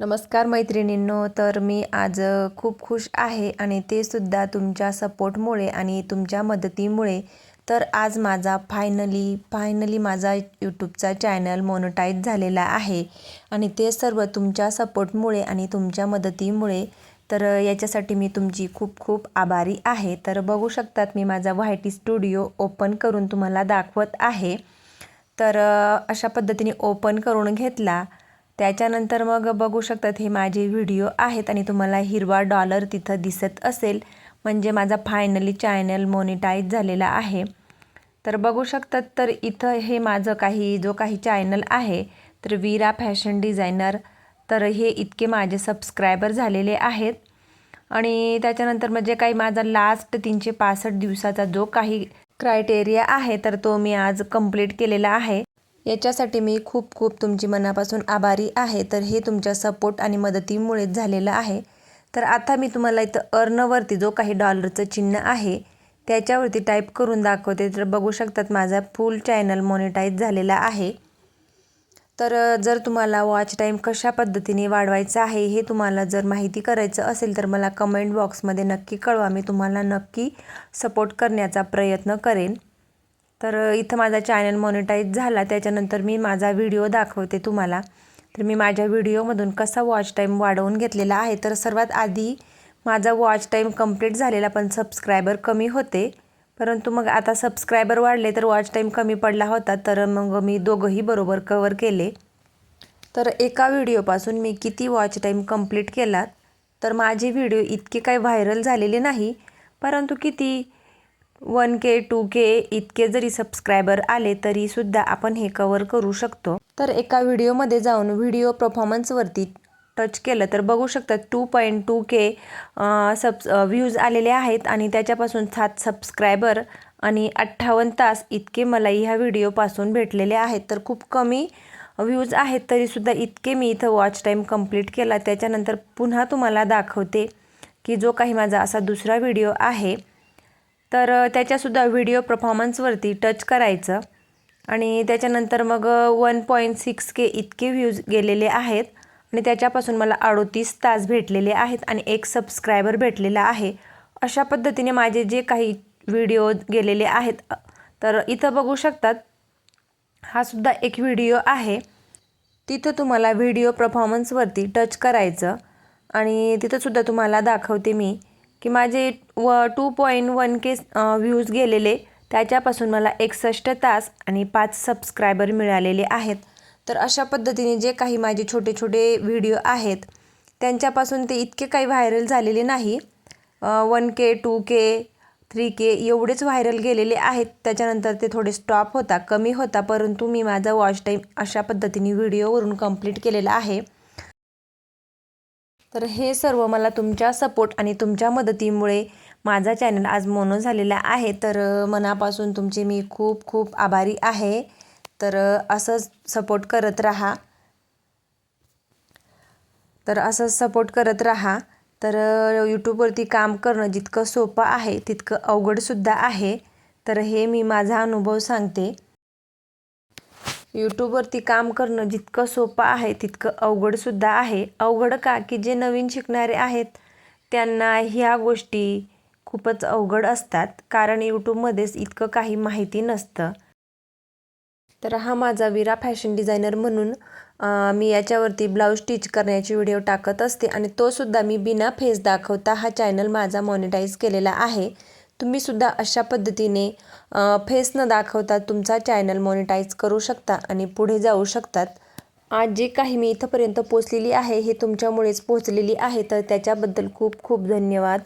नमस्कार मैत्रिणींनो तर मी आज खूप खुश आहे आणि ते सुद्धा तुमच्या सपोर्टमुळे आणि तुमच्या मदतीमुळे. तर आज माझा फायनली फायनली माझा यूट्यूबचा चॅनल मोनोटाईज झालेला आहे आणि ते सर्व तुमच्या सपोर्टमुळे आणि तुमच्या मदतीमुळे. तर याच्यासाठी मी तुमची खूप खूप आभारी आहे. तर बघू शकतात मी माझा व्हायटी स्टुडिओ ओपन करून तुम्हाला दाखवत आहे. तर अशा पद्धतीने ओपन करून घेतला. त्याच्यानंतर मग बघू शकतात हे माझे व्हिडिओ आहेत आणि तुम्हाला हिरवा डॉलर तिथं दिसत असेल. म्हणजे माझा फायनली चॅनल मोनिटाईज झालेला आहे. तर बघू शकतात तर इथं हे माझं काही जो काही चॅनल आहे तर वीरा फॅशन डिझायनर तर हे इतके माझे सबस्क्रायबर झालेले आहेत. आणि त्याच्यानंतर म्हणजे काही माझा लास्ट तीनशे पासष्ट दिवसाचा जो काही क्रायटेरिया आहे तर तो मी आज कंप्लीट केलेला आहे. याच्यासाठी मी खूप खूप तुमची मनापासून आभारी आहे. तर हे तुमच्या सपोर्ट आणि मदतीमुळेच झालेलं आहे. तर आता मी तुम्हाला इथं अर्नवरती जो काही डॉलरचं चिन्ह आहे त्याच्यावरती टाईप करून दाखवते. तर बघू शकतात माझा फुल चॅनल मॉनिटाईज झालेला आहे. तर जर तुम्हाला वॉच टाईम कशा पद्धतीने वाढवायचा आहे हे तुम्हाला जर माहिती करायचं असेल तर मला कमेंट बॉक्समध्ये नक्की कळवा. मी तुम्हाला नक्की सपोर्ट करण्याचा प्रयत्न करेन. तर इथं माझा चॅनल मॉनिटाईज झाला. त्याच्यानंतर मी माझा व्हिडिओ दाखवते तुम्हाला. तर मी माझ्या व्हिडिओमधून कसा वॉच टाईम वाढवून घेतलेला आहे. तर सर्वात आधी माझा वॉच टाईम कंप्लीट झालेला पण सबस्क्रायबर कमी होते. परंतु मग आता सबस्क्रायबर वाढले तर वॉच टाईम कमी पडला होता. तर मग मी दोघंही बरोबर कवर केले. तर एका व्हिडिओपासून मी किती वॉच टाईम कंप्लीट केला तर माझे व्हिडिओ इतके काही व्हायरल झालेले नाही. परंतु किती वन के टू के इतके जरी सबस्क्रायबर आले तरीसुद्धा आपण हे कवर करू शकतो. तर एका व्हिडिओमध्ये जाऊन व्हिडिओ परफॉर्मन्सवरती टच केलं तर बघू शकतात टू पॉईंट टू के सबस व्ह्यूज आलेले आहेत आणि त्याच्यापासून सात सबस्क्रायबर आणि अठ्ठावन्न तास इतके मला ह्या व्हिडिओपासून भेटलेले आहेत. तर खूप कमी व्ह्यूज आहेत तरीसुद्धा इतके मी इथं वॉच टाईम कंप्लीट केला. त्याच्यानंतर पुन्हा तुम्हाला दाखवते की जो काही माझा असा दुसरा व्हिडिओ आहे. तर त्याच्यासुद्धा व्हिडिओ परफॉर्मन्सवरती टच करायचं. आणि त्याच्यानंतर मग वन पॉईंट सिक्स के इतके व्ह्यूज गेलेले आहेत. आणि त्याच्यापासून मला अडोतीस तास भेटलेले आहेत आणि एक सबस्क्रायबर भेटलेला आहे. अशा पद्धतीने माझे जे काही व्हिडिओ गेलेले आहेत तर इथं बघू शकतात. हा सुद्धा एक व्हिडिओ आहे. तिथं तुम्हाला व्हिडिओ परफॉर्मन्सवरती टच करायचं. आणि तिथंसुद्धा तुम्हाला दाखवते मी. की माझे व two point one K views गेलेले त्याच्यापासून मला एकसष्ट तास आणि पाच सबस्क्रायबर मिळालेले आहेत. तर अशा पद्धतीने जे काही माझे छोटे छोटे व्हिडिओ आहेत त्यांच्यापासून ते इतके काही व्हायरल झालेले नाही. One K two K three K एवढेच व्हायरल गेलेले आहेत. त्याच्यानंतर ते थोडे स्टॉप होता कमी होता परंतु मी माझा वॉच टाईम अशा पद्धतीने व्हिडिओवरून कंप्लीट केलेला आहे. तर हे सर्व मला तुमच्या सपोर्ट आणि तुमच्या मदतीमुळे माझा चॅनल आज मोनो झालेला आहे. तर मनापासून तुमचे मी खूप खूप आभारी आहे. तर असंच सपोर्ट करत राहा. तर असंच सपोर्ट करत राहा. तर यूट्यूबवरती काम करणं जितकं सोपं आहे तितकं अवघडसुद्धा आहे. तर हे मी माझा अनुभव सांगते. यूट्यूबवरती काम करणं जितकं सोपं आहे तितकं अवघडसुद्धा आहे. अवघड का? की जे नवीन शिकणारे आहेत त्यांना ह्या गोष्टी खूपच अवघड असतात. कारण यूट्यूबमध्येच इतकं काही माहिती नसतं. तर हा माझा विरा फॅशन डिझायनर म्हणून मी याच्यावरती ब्लाऊज स्टिच करण्याचे व्हिडिओ टाकत असते. आणि तोसुद्धा मी बिना फेस दाखवता हा चॅनल माझा मॉनिटाईज केलेला आहे. तुम्हीसुद्धा अशा पद्धतीने फेस न दाखवता तुमचा चॅनल मॉनिटाईज करू शकता आणि पुढे जाऊ शकतात. आज जे काही मी इथंपर्यंत पोचलेली आहे हे तुमच्यामुळेच पोचलेली आहे तर त्याच्याबद्दल खूप खूप धन्यवाद.